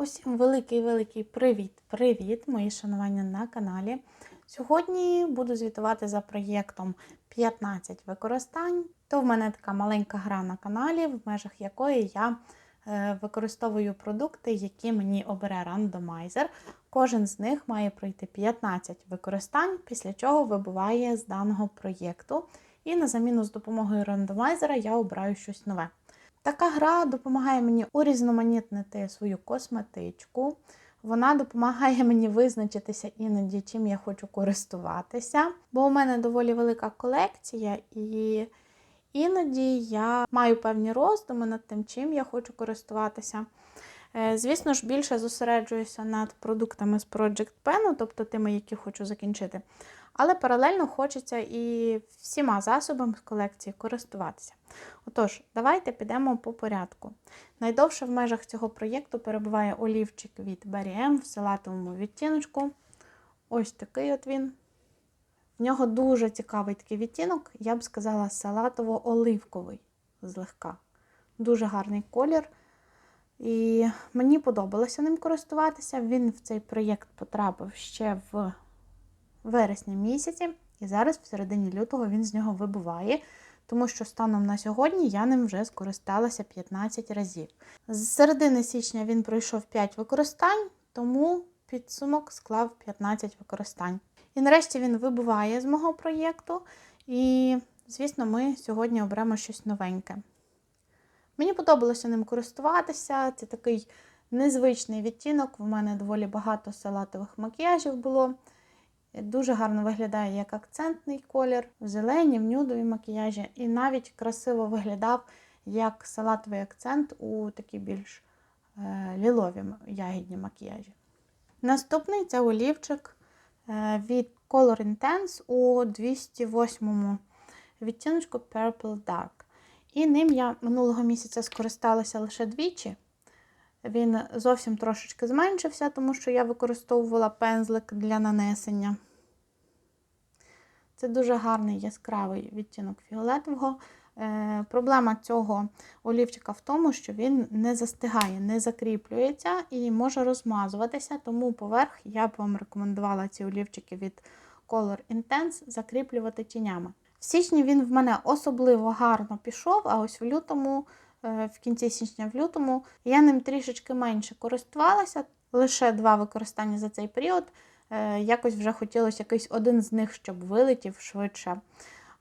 Усім великий-великий привіт-привіт, мої шанування на каналі. Сьогодні буду звітувати за проєктом 15 використань. То в мене така маленька гра на каналі, в межах якої я е, використовую продукти, які мені обере рандомайзер. Кожен з них має пройти 15 використань, після чого вибуває з даного проєкту. І на заміну з допомогою рандомайзера я обираю щось нове. Така гра допомагає мені урізноманітнити свою косметичку. Вона допомагає мені визначитися іноді, чим я хочу користуватися. Бо у мене доволі велика колекція, і іноді я маю певні роздуми над тим, чим я хочу користуватися. Е, Звісно ж, більше зосереджуюся над продуктами з Project Pen, тобто тими, які хочу закінчити. Але паралельно хочеться і всіма засобами з колекції користуватися. Отож, давайте підемо по порядку. Найдовше в межах цього проєкту перебуває олівчик від Barry M в салатовому відтіночку. Ось такий от він. В нього дуже цікавий такий відтінок, я б сказала, салатово-оливковий злегка. Дуже гарний колір. І мені подобалося ним користуватися. Він в цей проєкт потрапив ще в вересні місяці, і зараз, в середині лютого, він з нього вибуває, тому що станом на сьогодні я ним вже скористалася 15 разів. З середини січня він пройшов 5 використань, тому підсумок склав 15 використань. І нарешті він вибуває з мого проєкту. І, звісно, ми сьогодні оберемо щось новеньке. Мені подобалося ним користуватися. Це такий незвичний відтінок. В мене доволі багато салатових макіяжів було. Дуже гарно виглядає як акцентний колір, в зелені, в нюдові макіяжі, і навіть красиво виглядав як салатовий акцент у такі більш е, лілові ягідні макіяжі. Наступний це олівчик е, від Color Intense у 208 відтіночку Purple Dark. І ним я минулого місяця скористалася лише двічі. Він зовсім трошечки зменшився, тому що я використовувала пензлик для нанесення. Це дуже гарний яскравий відтінок фіолетового. Е, проблема цього олівчика в тому, що він не застигає, не закріплюється і може розмазуватися, тому поверх я б вам рекомендувала ці олівчики від Color Intense закріплювати тінями. В січні він в мене особливо гарно пішов, а ось в лютому, в кінці січня, в лютому, я ним трішечки менше користувалася, лише два використання за цей період. Якось вже хотілося якийсь один з них, щоб вилетів швидше.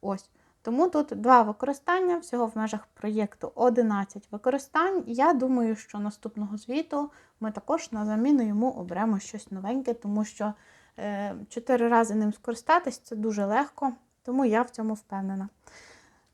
Ось. Тому тут два використання, всього в межах проєкту 11 використань. Я думаю, що наступного звіту ми також на заміну йому оберемо щось новеньке, тому що 4 рази ним скористатись це дуже легко. Тому я в цьому впевнена.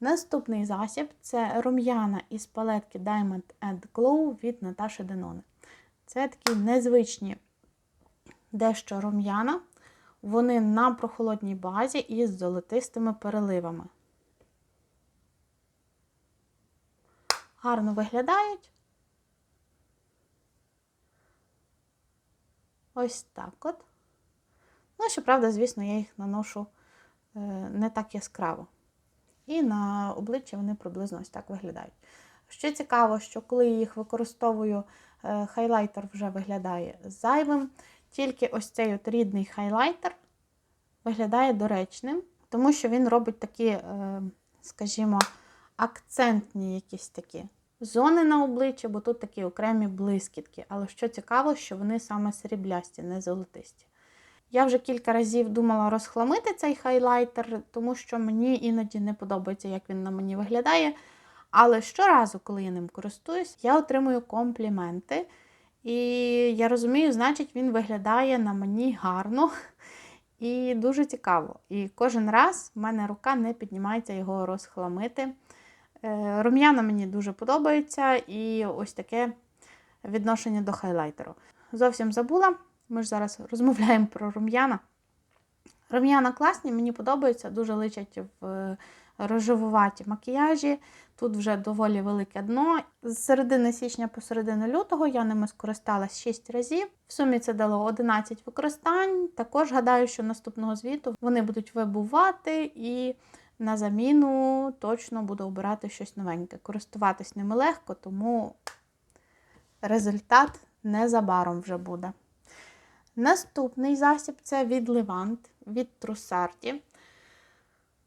Наступний засіб це рум'яна із палетки Diamond and Glow від Наташі Денони. Це такі незвичні дещо рум'яна. Вони на прохолодній базі із золотистими переливами. Гарно виглядають. Ось так от. Ну, щоправда, звісно, я їх наношу не так яскраво. І на обличчі вони приблизно ось так виглядають. Що цікаво, що коли я їх використовую, хайлайтер вже виглядає зайвим. Тільки ось цей от рідний хайлайтер виглядає доречним, тому що він робить такі, скажімо, акцентні якісь такі зони на обличчі, бо тут такі окремі блискітки. Але що цікаво, що вони саме сріблясті, не золотисті. Я вже кілька разів думала розхламити цей хайлайтер, тому що мені іноді не подобається, як він на мені виглядає. Але щоразу, коли я ним користуюсь, я отримую компліменти. І я розумію, значить, він виглядає на мені гарно і дуже цікаво. І кожен раз в мене рука не піднімається його розхламити. Рум'яна мені дуже подобається, і ось таке відношення до хайлайтеру. Зовсім забула. Ми ж зараз розмовляємо про рум'яна. Рум'яна класні, мені подобаються, дуже личать в рожевуваті макіяжі. Тут вже доволі велике дно. З середини січня по середину лютого я ними скористалась 6 разів. В сумі це дало 11 використань. Також гадаю, що наступного звіту вони будуть вибувати і на заміну точно буду обирати щось новеньке. Користуватись ними легко, тому результат незабаром вже буде. Наступний засіб це від Левант, від Трусарді.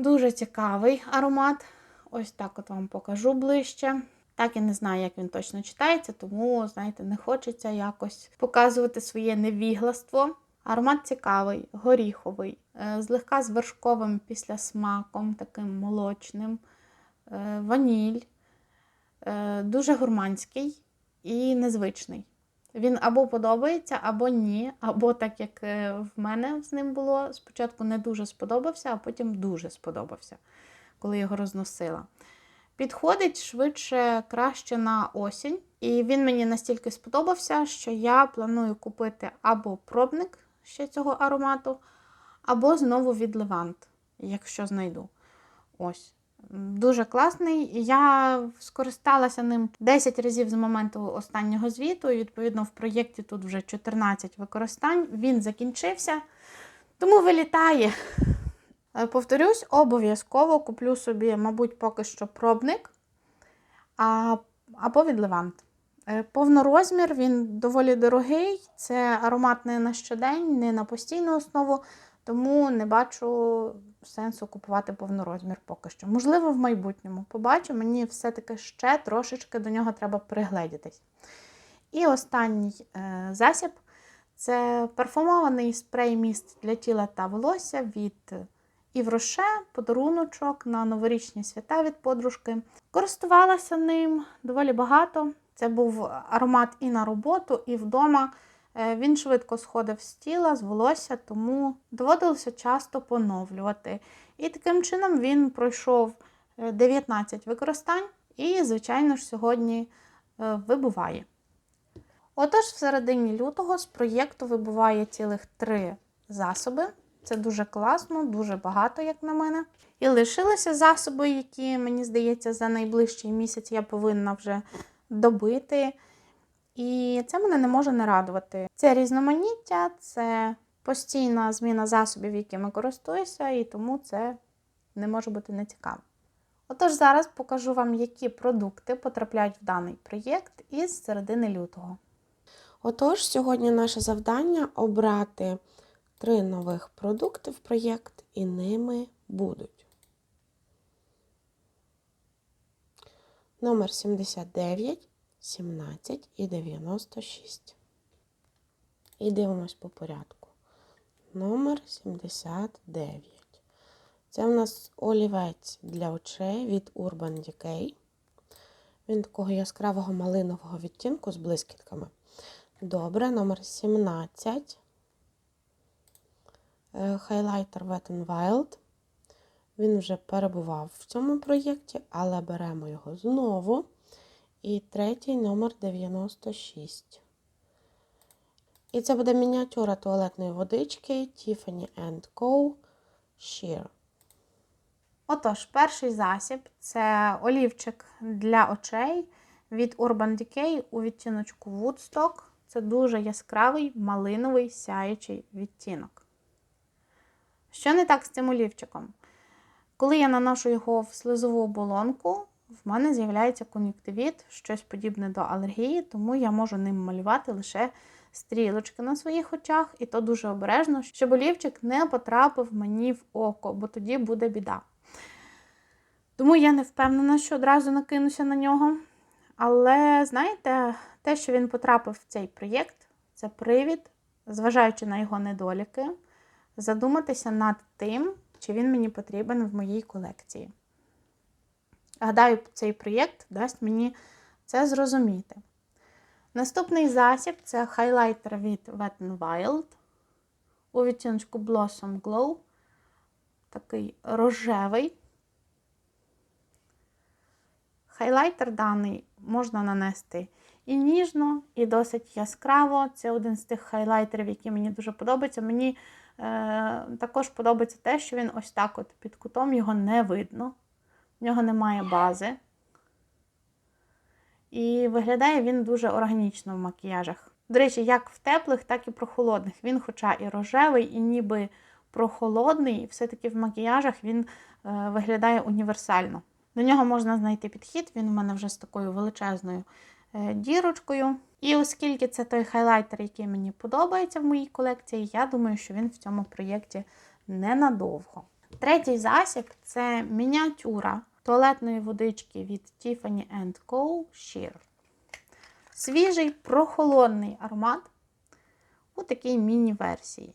Дуже цікавий аромат. Ось так от вам покажу ближче. Так я не знаю, як він точно читається, тому, знаєте, не хочеться якось показувати своє невігластво. Аромат цікавий, горіховий, е, злегка з вершковим післясмаком, таким молочним, е, ваніль, е, дуже гурманський і незвичний. Він або подобається, або ні. Або так як е, в мене з ним було, спочатку не дуже сподобався, а потім дуже сподобався, коли його розносила. Підходить швидше краще на осінь. І він мені настільки сподобався, що я планую купити або пробник ще цього аромату, або знову від Левант, якщо знайду. Ось. Дуже класний. Я скористалася ним 10 разів з моменту останнього звіту. І, відповідно, в проєкті тут вже 14 використань. Він закінчився, тому вилітає. Е, Повторюсь, обов'язково куплю собі, мабуть, поки що пробник або від Левант. Е, Повнорозмір, він доволі дорогий. Це аромат не на щодень, не на постійну основу, тому не бачу сенсу купувати повнорозмір поки що. Можливо, в майбутньому побачу, мені все-таки ще трошечки до нього треба пригледітись. І останній е, засіб це парфумований спрей міст для тіла та волосся від Івроше, подаруночок на новорічні свята від подружки. Користувалася ним доволі багато. Це був аромат і на роботу, і вдома. Е, Він швидко сходив з тіла, з волосся, тому доводилося часто поновлювати. І таким чином він пройшов е, 19 використань і, звичайно ж, сьогодні е, вибуває. Отож, в середині лютого з проєкту вибуває цілих три засоби. Це дуже класно, дуже багато, як на мене. І лишилися засоби, які, мені здається, за найближчий місяць я повинна вже добити. І це мене не може не радувати. Це різноманіття, це постійна зміна засобів, якими користуюся, і тому це не може бути нецікаво. Отож, зараз покажу вам, які продукти потрапляють в даний проєкт із середини лютого. Отож, сьогодні наше завдання обрати три нових продукти в проєкт, і ними будуть номер 79, 17 і 96. І дивимось по порядку. Номер 79. Це в нас олівець для очей від Urban Decay. Він такого яскравого малинового відтінку з блискітками. Добре, номер 17. Е, Хайлайтер Wet n Wild. Він вже перебував в цьому проєкті, але беремо його знову. І третій номер 96. І це буде мініатюра туалетної водички Tiffany Co. Sheer. Отож, перший засіб це олівчик для очей від Urban Decay у відтіночку Woodstock. Це дуже яскравий малиновий сяючий відтінок. Що не так з цим олівчиком? Коли я наношу його в слизову оболонку, в мене з'являється кон'юктивіт, щось подібне до алергії, тому я можу ним малювати лише стрілочки на своїх очах, і то дуже обережно, щоб олівчик не потрапив мені в око, бо тоді буде біда. Тому я не впевнена, що одразу накинуся на нього. Але знаєте, те, що він потрапив в цей проєкт, це привід, зважаючи на його недоліки, задуматися над тим, чи він мені потрібен в моїй колекції. Гадаю, цей проєкт дасть мені це зрозуміти. Наступний засіб це хайлайтер від Wet n Wild у відтіночку Blossom Glow. Такий рожевий. Хайлайтер даний можна нанести і ніжно, і досить яскраво. Це один з тих хайлайтерів, які мені дуже подобаються. Мені е, також подобається те, що він ось так от під кутом його не видно. В нього немає бази. І виглядає він дуже органічно в макіяжах. До речі, як в теплих, так і прохолодних. Він, хоча і рожевий, і ніби прохолодний, все-таки в макіяжах він е, виглядає універсально. До нього можна знайти підхід, він у мене вже з такою величезною е, дірочкою. І оскільки це той хайлайтер, який мені подобається в моїй колекції, я думаю, що він в цьому проєкті ненадовго. Третій засіб це мініатюра туалетної водички від Tiffany Co. Sheer. Свіжий прохолодний аромат у такій міні-версії.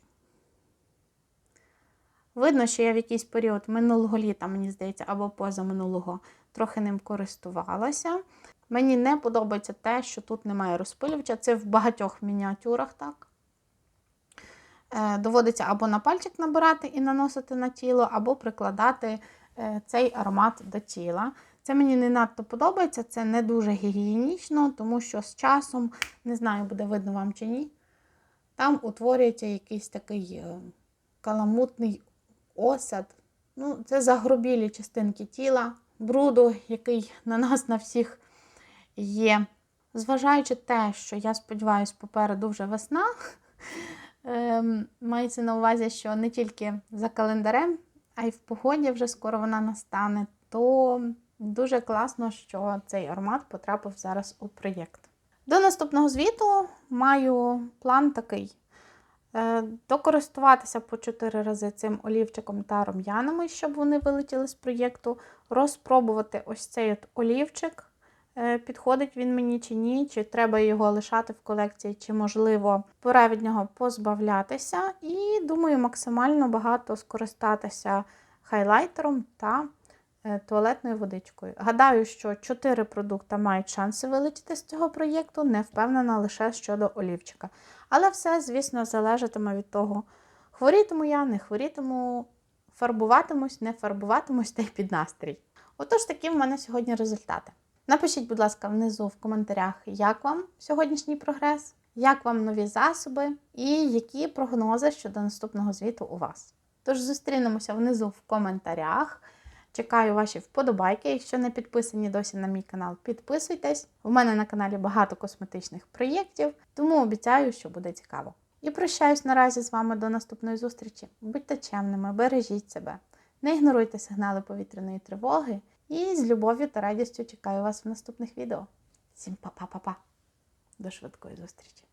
Видно, що я в якийсь період минулого літа, мені здається, або позаминулого, трохи ним користувалася. Мені не подобається те, що тут немає розпилювача. Це в багатьох мініатюрах так. Е, доводиться або на пальчик набирати і наносити на тіло, або прикладати цей аромат до тіла. Це мені не надто подобається, це не дуже гігієнічно, тому що з часом, не знаю, буде видно вам чи ні, там утворюється якийсь такий е, каламутний осад. Ну, це загробілі частинки тіла, бруду, який на нас, на всіх є. Зважаючи те, що я сподіваюся, попереду вже весна, ем, мається на увазі, що не тільки за календарем, а й в погоді вже скоро вона настане, то дуже класно, що цей аромат потрапив зараз у проєкт. До наступного звіту маю план такий. Е, Докористуватися по 4 рази цим олівчиком та рум'янами, щоб вони вилетіли з проєкту. Розпробувати ось цей от олівчик. Е, Підходить він мені чи ні, чи треба його лишати в колекції, чи, можливо, пора від нього позбавлятися. І думаю, максимально багато скористатися хайлайтером та е, туалетною водичкою. Гадаю, що 4 продукти мають шанси вилетіти з цього проєкту, не впевнена лише щодо олівчика. Але все, звісно, залежатиме від того, хворітиму я, не хворітиму, фарбуватимусь, не фарбуватимусь та й під настрій. Отож, такі в мене сьогодні результати. Напишіть, будь ласка, внизу в коментарях, як вам сьогоднішній прогрес, як вам нові засоби і які прогнози щодо наступного звіту у вас. Тож зустрінемося внизу в коментарях. Чекаю ваші вподобайки. Якщо не підписані досі на мій канал, підписуйтесь. У мене на каналі багато косметичних проєктів, тому обіцяю, що буде цікаво. І прощаюсь наразі з вами до наступної зустрічі. Будьте чемними, бережіть себе, не ігноруйте сигнали повітряної тривоги. І з любов'ю та радістю чекаю вас в наступних відео. Всім па-па-па-па. До швидкої зустрічі!